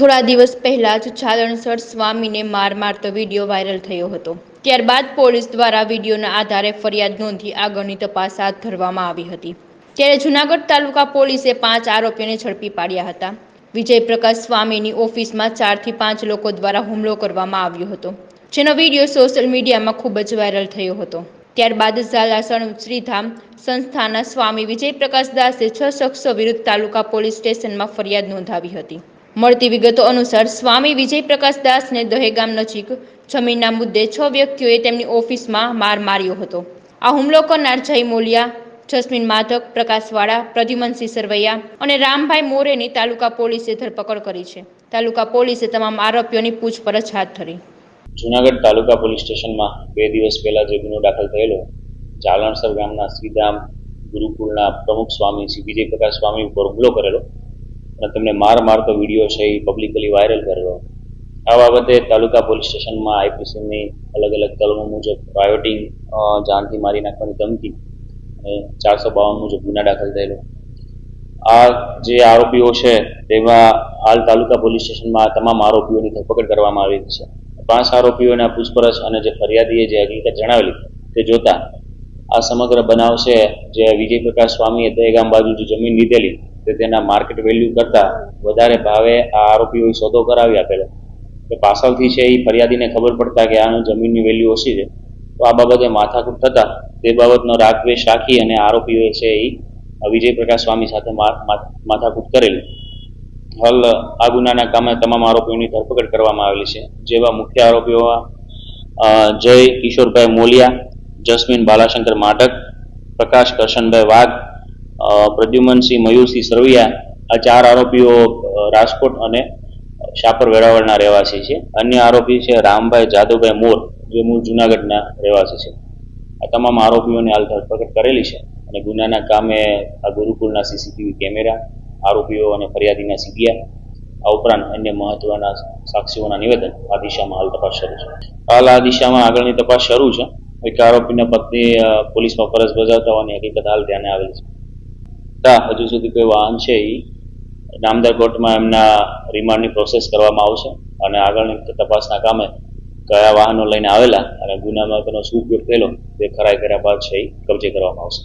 થોડા દિવસ પહેલા જ છાલણસર સ્વામીને માર મારતો વીડિયો વાયરલ થયો હતો. ત્યારબાદ પોલીસ દ્વારા વિડીયોના આધારે ફરિયાદ નોંધી આગળની તપાસ હાથ ધરવામાં આવી હતી. ત્યારે જુનાગઢ તાલુકા પોલીસે પાંચ આરોપીઓને ઝડપી પાડ્યા હતા. વિજય પ્રકાશ સ્વામીની ઓફિસમાં ચારથી પાંચ લોકો દ્વારા હુમલો કરવામાં આવ્યો હતો, જેનો વીડિયો સોશિયલ મીડિયામાં ખૂબ જ વાયરલ થયો હતો. ત્યારબાદ ઝાલાસણ શ્રીધામ સંસ્થાના સ્વામી વિજય પ્રકાશ દાસે છ શખ્સો વિરુદ્ધ તાલુકા પોલીસ સ્ટેશનમાં ફરિયાદ નોંધાવી હતી. મળતી વિગતો અનુસાર સ્વામી વિજય પ્રકાશ દાસને દહેગામ નજીક જમીનના મુદ્દે છ વ્યક્તિઓએ તેમની ઓફિસમાં માર માર્યો હતો. આ હુમલો કરનાર જય મોલિયા, જસ્મીન માધક, પ્રકાશવાળા, પ્રદ્યુમનસિંહ સરવૈયા અને રામભાઈ મોરેની તાલુકા પોલીસે ધરપકડ કરી છે. તાલુકા પોલીસે તમામ આરોપીઓની પૂછપરછ હાથ ધરી. જુનાગઢ તાલુકા પોલીસ સ્ટેશનમાં બે દિવસ પહેલા જે ગુનો દાખલ થયેલો જાલણસર ગામના શ્રીધામ ગુરુકુળના પ્રમુખ સ્વામી શ્રી વિજય પ્રકાશ સ્વામી ઉપર હુમલો કરેલો અને તેમને માર મારતો વીડિયો છે એ પબ્લિકલી વાયરલ કરેલો આ બાબતે તાલુકા પોલીસ સ્ટેશનમાં આઈપીસીની અલગ અલગ કલમો મુજબ રાયોટિંગ જાનથી મારી નાખવાની ધમકી અને ચારસો બાવન મુજબ ગુના દાખલ થયેલો. આ જે આરોપીઓ છે, તેમાં હાલ તાલુકા પોલીસ સ્ટેશનમાં તમામ આરોપીઓની ધરપકડ કરવામાં આવી છે. પાંચ આરોપીઓના પૂછપરછ અને જે ફરિયાદીએ જે હકીકત જણાવેલી, તે જોતા આ સમગ્ર બનાવ છે જે વિજય પ્રકાશ સ્વામીએ દહેગામ બાજુ જે જમીન લીધેલી તે તેના માર્કેટ વેલ્યુ કરતાં વધારે ભાવે આ આરોપીઓએ સોદો કરાવી આપેલો. કે પાછળથી છે એ ફરિયાદીને ખબર પડતા કે આનું જમીનની વેલ્યુ ઓછી છે. તો આ બાબતે માથાકૂટ થતા તે બાબતનો રાગવેશ રાખી અને આરોપીઓએ છે એ વિજય પ્રકાશ સ્વામી સાથે માથાકૂટ કરેલી. હાલ આ ગુનાના કામે તમામ આરોપીઓની ધરપકડ કરવામાં આવેલી છે. જેવા મુખ્ય આરોપીઓ જય કિશોરભાઈ મોલિયા, જસ્મીન બાલાશંકર માઢક, પ્રકાશ કરશનભાઈ વાઘ પ્રદ્યુમનસિંહ મયુરસિંહ સરવૈયા આ ચાર આરોપીઓ રાજકોટ અને શાપર વેરાવળના રહેવાસી છે. અન્ય આરોપી છે રામભાઈ જાદવભાઈ મોર, જે મૂળ જુનાગઢના રહેવાસી છે. આ તમામ આરોપીઓની હાલ ધરપકડ કરેલી છે અને ગુનાના કામે આ ગુરુકુળના સીસીટીવી કેમેરા, આરોપીઓ અને ફરિયાદીના સીબીઆઈ, આ ઉપરાંત અન્ય મહત્વના સાક્ષીઓના નિવેદન આ દિશામાં હાલ તપાસ શરૂ છે. હાલ આ દિશામાં આગળની તપાસ શરૂ છે. એક આરોપીના પત્ની પોલીસમાં ફરજ બજાવતા હોવાની હકીકત હાલ ધ્યાને આવેલી છે. તા હજુ સુધી કોઈ વાહન છે એ નામદાર કોર્ટમાં એમના રિમાન્ડની પ્રોસેસ કરવામાં આવશે અને આગળની તપાસના કામે કયા વાહનો લઈને આવેલા અને ગુનામાં તેનો શું ઉપયોગ થયેલો તે ખરાઈ કર્યા બાદ છે એ કબજે કરવામાં આવશે.